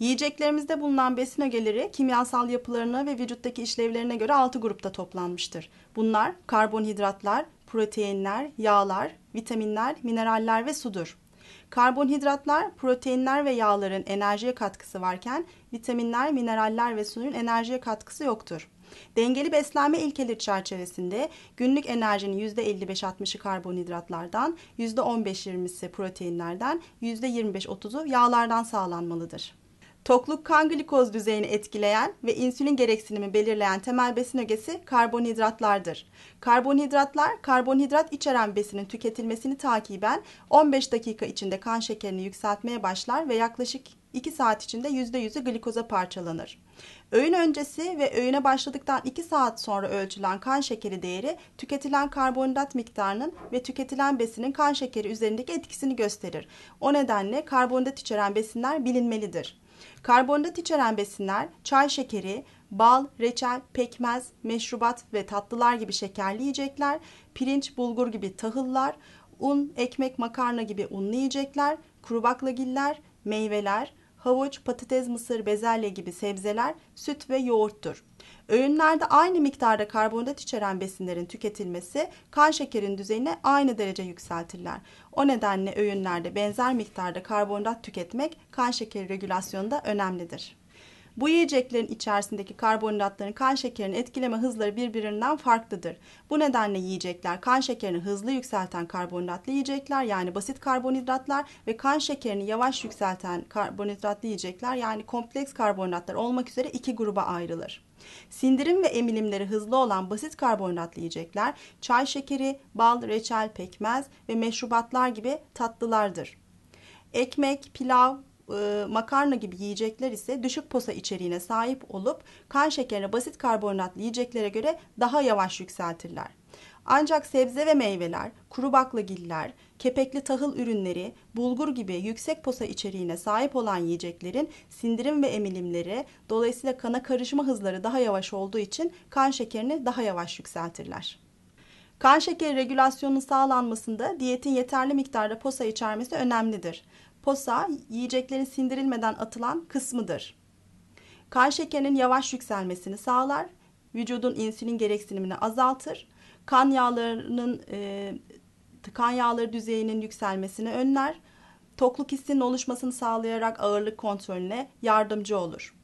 Yiyeceklerimizde bulunan besin ögeleri kimyasal yapılarına ve vücuttaki işlevlerine göre 6 grupta toplanmıştır. Bunlar karbonhidratlar, proteinler, yağlar, vitaminler, mineraller ve sudur. Karbonhidratlar, proteinler ve yağların enerjiye katkısı varken vitaminler, mineraller ve suyun enerjiye katkısı yoktur. Dengeli beslenme ilkeleri çerçevesinde günlük enerjinin %55-60'ı karbonhidratlardan, %15-20'si proteinlerden, %25-30'u yağlardan sağlanmalıdır. Tokluk kan glikoz düzeyini etkileyen ve insülin gereksinimi belirleyen temel besin ögesi karbonhidratlardır. Karbonhidratlar, karbonhidrat içeren besinin tüketilmesini takiben 15 dakika içinde kan şekerini yükseltmeye başlar ve yaklaşık 2 saat içinde %100'ü glikoza parçalanır. Öğün öncesi ve öğüne başladıktan 2 saat sonra ölçülen kan şekeri değeri tüketilen karbonhidrat miktarının ve tüketilen besinin kan şekeri üzerindeki etkisini gösterir. O nedenle karbonhidrat içeren besinler bilinmelidir. Karbonhidrat içeren besinler çay şekeri, bal, reçel, pekmez, meşrubat ve tatlılar gibi şekerli yiyecekler, pirinç, bulgur gibi tahıllar, un, ekmek, makarna gibi unlu yiyecekler, kuru baklagiller, meyveler, havuç, patates, mısır, bezelye gibi sebzeler, süt ve yoğurttur. Öğünlerde aynı miktarda karbonhidrat içeren besinlerin tüketilmesi kan şekerin düzeyini aynı derece yükseltirler. O nedenle öğünlerde benzer miktarda karbonhidrat tüketmek kan şekeri regülasyonunda önemlidir. Bu yiyeceklerin içerisindeki karbonhidratların kan şekerini etkileme hızları birbirinden farklıdır. Bu nedenle yiyecekler kan şekerini hızlı yükselten karbonhidratlı yiyecekler yani basit karbonhidratlar ve kan şekerini yavaş yükselten karbonhidratlı yiyecekler yani kompleks karbonhidratlar olmak üzere iki gruba ayrılır. Sindirim ve emilimleri hızlı olan basit karbonhidratlı yiyecekler çay şekeri, bal, reçel, pekmez ve meşrubatlar gibi tatlılardır. Ekmek, pilav, e, makarna gibi yiyecekler ise düşük posa içeriğine sahip olup kan şekerini basit karbonhidratlı yiyeceklere göre daha yavaş yükseltirler. Ancak sebze ve meyveler, kuru baklagiller, kepekli tahıl ürünleri, bulgur gibi yüksek posa içeriğine sahip olan yiyeceklerin sindirim ve emilimleri dolayısıyla kana karışma hızları daha yavaş olduğu için kan şekerini daha yavaş yükseltirler. Kan şekeri regülasyonunun sağlanmasında diyetin yeterli miktarda posa içermesi önemlidir. Posa yiyeceklerin sindirilmeden atılan kısmıdır. Kan şekerinin yavaş yükselmesini sağlar, vücudun insülin gereksinimini azaltır, kan yağlarının e, kan yağları düzeyinin yükselmesini önler, tokluk hissinin oluşmasını sağlayarak ağırlık kontrolüne yardımcı olur.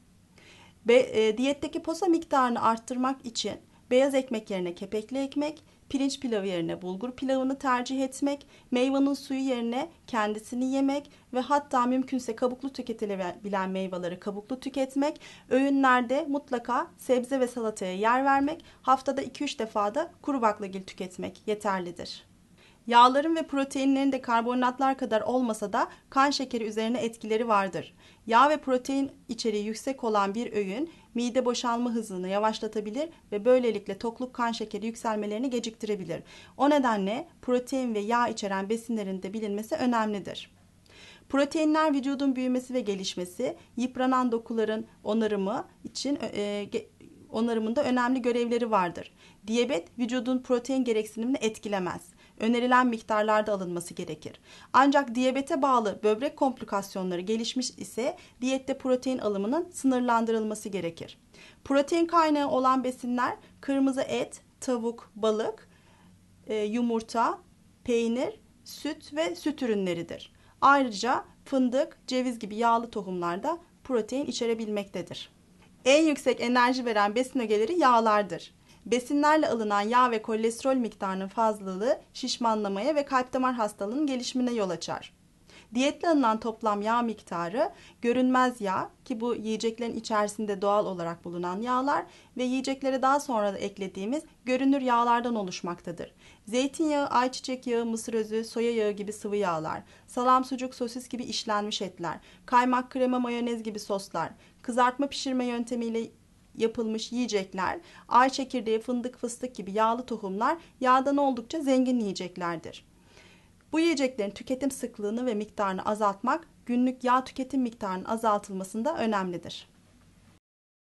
Be, e, diyetteki posa miktarını arttırmak için beyaz ekmek yerine kepekli ekmek, pirinç pilavı yerine bulgur pilavını tercih etmek, meyvanın suyu yerine kendisini yemek ve hatta mümkünse kabuklu tüketilebilen meyveleri kabuklu tüketmek, öğünlerde mutlaka sebze ve salataya yer vermek, haftada 2-3 defa da kuru baklagil tüketmek yeterlidir. Yağların ve proteinlerin de karbonhidratlar kadar olmasa da kan şekeri üzerine etkileri vardır. Yağ ve protein içeriği yüksek olan bir öğün mide boşalma hızını yavaşlatabilir ve böylelikle tokluk kan şekeri yükselmelerini geciktirebilir. O nedenle protein ve yağ içeren besinlerin de bilinmesi önemlidir. Proteinler vücudun büyümesi ve gelişmesi, yıpranan dokuların onarımı için e, onarımında önemli görevleri vardır. Diyabet vücudun protein gereksinimini etkilemez önerilen miktarlarda alınması gerekir. Ancak diyabete bağlı böbrek komplikasyonları gelişmiş ise diyette protein alımının sınırlandırılması gerekir. Protein kaynağı olan besinler kırmızı et, tavuk, balık, e, yumurta, peynir, süt ve süt ürünleridir. Ayrıca fındık, ceviz gibi yağlı tohumlar da protein içerebilmektedir. En yüksek enerji veren besin ögeleri yağlardır. Besinlerle alınan yağ ve kolesterol miktarının fazlalığı şişmanlamaya ve kalp damar hastalığının gelişimine yol açar. Diyetle alınan toplam yağ miktarı görünmez yağ ki bu yiyeceklerin içerisinde doğal olarak bulunan yağlar ve yiyeceklere daha sonra da eklediğimiz görünür yağlardan oluşmaktadır. Zeytinyağı, ayçiçek yağı, mısır özü, soya yağı gibi sıvı yağlar, salam, sucuk, sosis gibi işlenmiş etler, kaymak, krema, mayonez gibi soslar, kızartma pişirme yöntemiyle yapılmış yiyecekler, ay çekirdeği, fındık, fıstık gibi yağlı tohumlar yağdan oldukça zengin yiyeceklerdir. Bu yiyeceklerin tüketim sıklığını ve miktarını azaltmak günlük yağ tüketim miktarının azaltılmasında önemlidir.